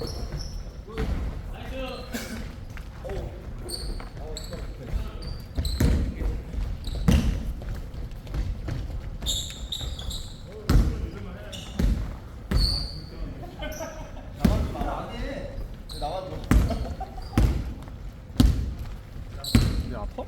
야 아파?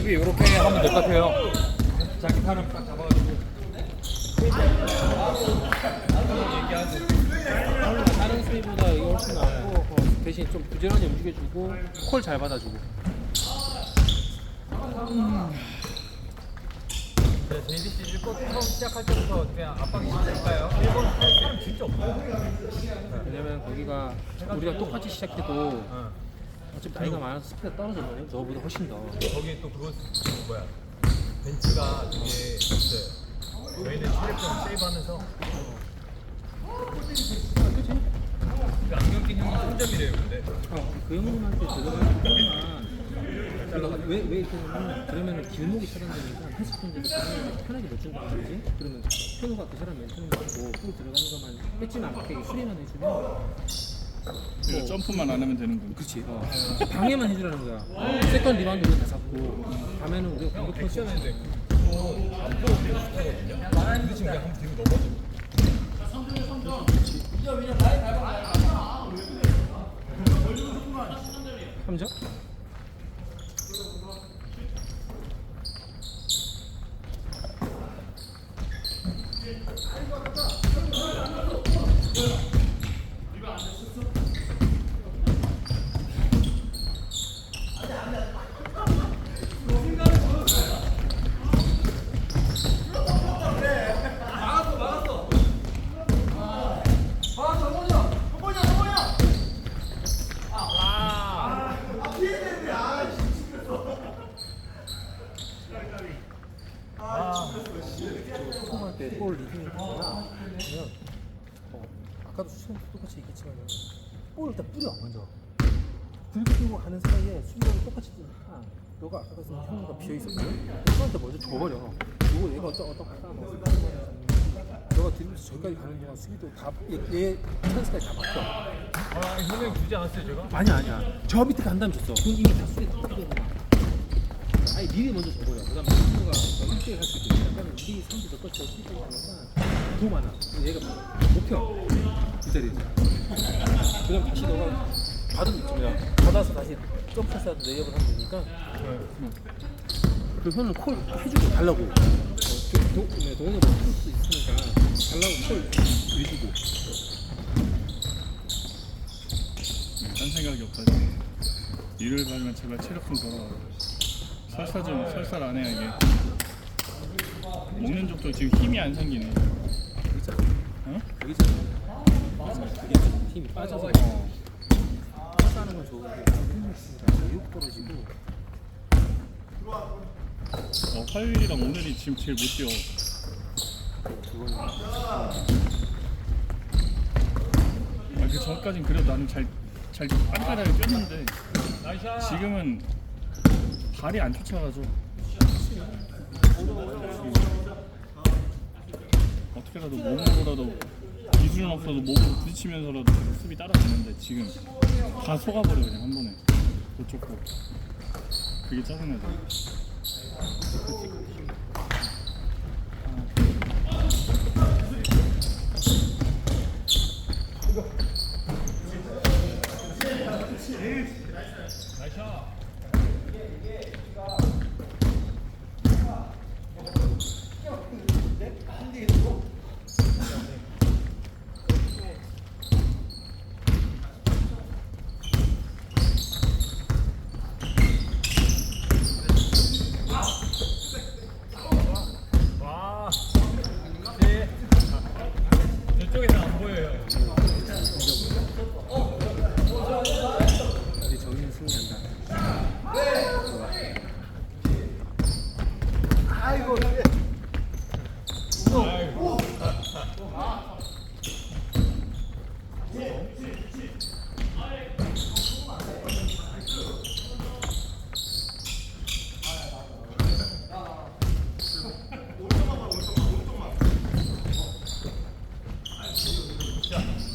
수비 이렇게 하면 될 것 같아요. 자기 판을 딱 잡아가지고. 다른 수비보다 이게 훨씬 낫고 어, 대신 좀 부지런히 움직여주고 콜 잘 받아주고 네, JDC 일본 처음 시작할 때부터 그냥 압박이 시작할까요? 일본 사람 진짜 없어요. 왜냐면 거기가 우리가 똑같이 시작해도 어. 어차피 나이가 많아서 스피드가 떨어지거든요? 너보다 훨씬 더. 거기 또 그거 그 뭐야. 벤츠가 되게 있어요. 저희는 체력점 세이브하면서. 그 안경 낀 형이 3점이래요 근데. 어, 그 형님한테 들어가는 편만 왜, 왜 이렇게 하냐면 그러면은 길목이 차단되니까 패스폰데도 편하게 못 준다는 거지. 그러면 현우가 그 사람 멘트는 거고 볼 들어가는 것만 뺏지만 않게 수리만 해주면 그 점프만 안 하면 되는군. 그렇지 어. 방해만 해주라는 거야 세컨 리바운드 우리 다 잡고 밤에는 우리가 공격 포지 액션인데 그거 안 보고 그냥 슈터거든요. 근데 지금 그냥 한번 뒤로 넘어지고 삼점 때볼 리딩이 되잖아 그러면 어, 아까도 수성도 똑같이 얘기했지만 볼을 일단 뿌려 먼저. 들고 들고 가는 사이에 수비가 똑같이 뜨니까 너가 아까 같은 형우가 비어있었거든? 형한테 먼저 줘버려. 이거 얘가 어떠 어떠 갔다 뭐 너가 들면서 저기까지 가는 동안 수비도 다얘 얘 찬스까지 다 막혀 아 형님 주지 않았어요 제가? 아니야 아니야. 저 밑에 간 다음에 줬어. 그럼 이미 다 수비 다 풀리구나 아니 미리 먼저 줘버려 그 다음에 친구가 1대1 할수 있게 약간은 2대2 3대 더 끝에 수비 하니까 더 많아. 얘가 못펴 그 자리에서. 그 다음 다시 너가 받은 뭐야 받아서 다시 점프해서 레이업을 하면 되니까. 그 현을 콜 해주고 달라고. 어, 그 도, 네, 못할 수 있으니까 달라고 콜 해주고. 딴 생각이 없다. 일요일 가면 제발 체력 좀 돌아와. 설사 좀 설사 안해 이게. 먹는 족족 지금 힘이 안 생기네. 어? 여기 있잖아. 여기 있잖아. 그게 힘이 빠져서 어. 하는 건 좋은데 의욕 떨어지고 어, 화요일이랑 오늘이 지금 제일 못 뛰어. 아, 그 전까진 그래도 나는 잘, 잘 깐깐하게 뛰었는데 지금은 발이 안 쫓아가죠. 어떻게 라도 몸으로라도 기술은 없어도 몸으로 부딪히면서라도 수비 따라가는데 지금 다 속아버려 그냥 한 번에 못 쫓고 그게 짜증나죠. 와. 네. 저쪽에서 안 보여요. 우리 정의는 승리한다. 좋아. 아이고.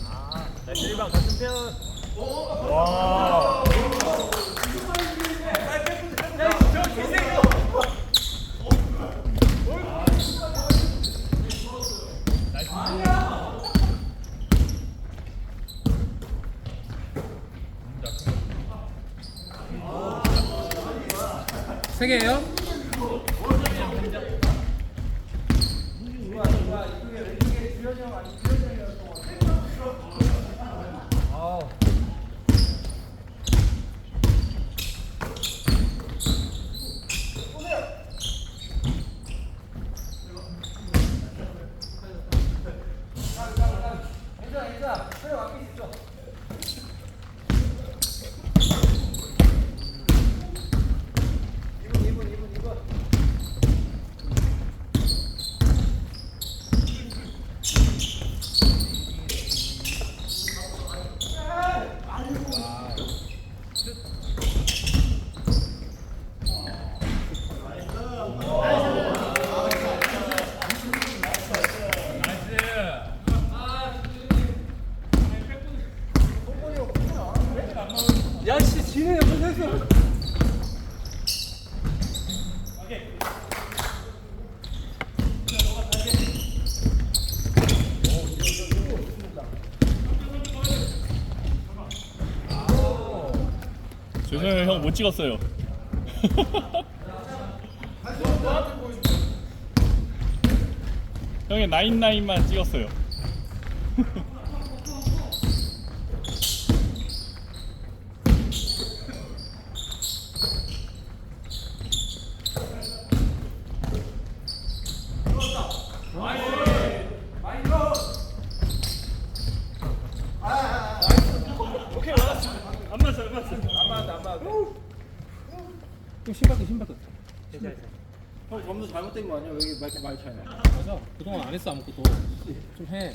아, 나이스 1방 같은 편. 와. 세 개예요? 아우. 야씨 지네 옆에서 했어. 죄송해요 형 못 찍었어요. 형이 나인나인만 찍었어요. 신박해 신박해. 형 점수 잘못된 거 아니야? 왜 이렇게 많이 많이 차이나? 맞아. 그동안 안 했어 아무것도. 좀 해.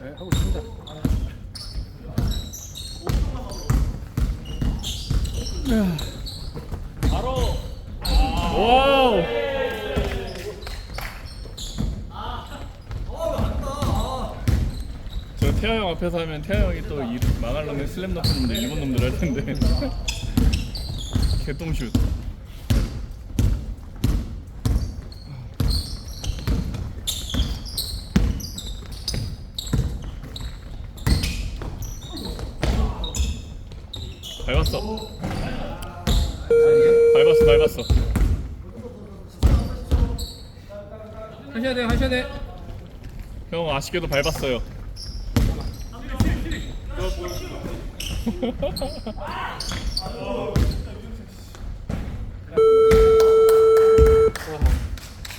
네, 하고 있습니다. 와우. 저 태아 형 앞에서 하면 태아 형이 또 이, 망할 놈의 슬램 덩크 놈들 일본 놈들 할 텐데. 개똥슛. 밟았어. 밟았어 밟았어. 하셔야 돼 하셔야 돼. 형 아쉽게도 밟았어요 와.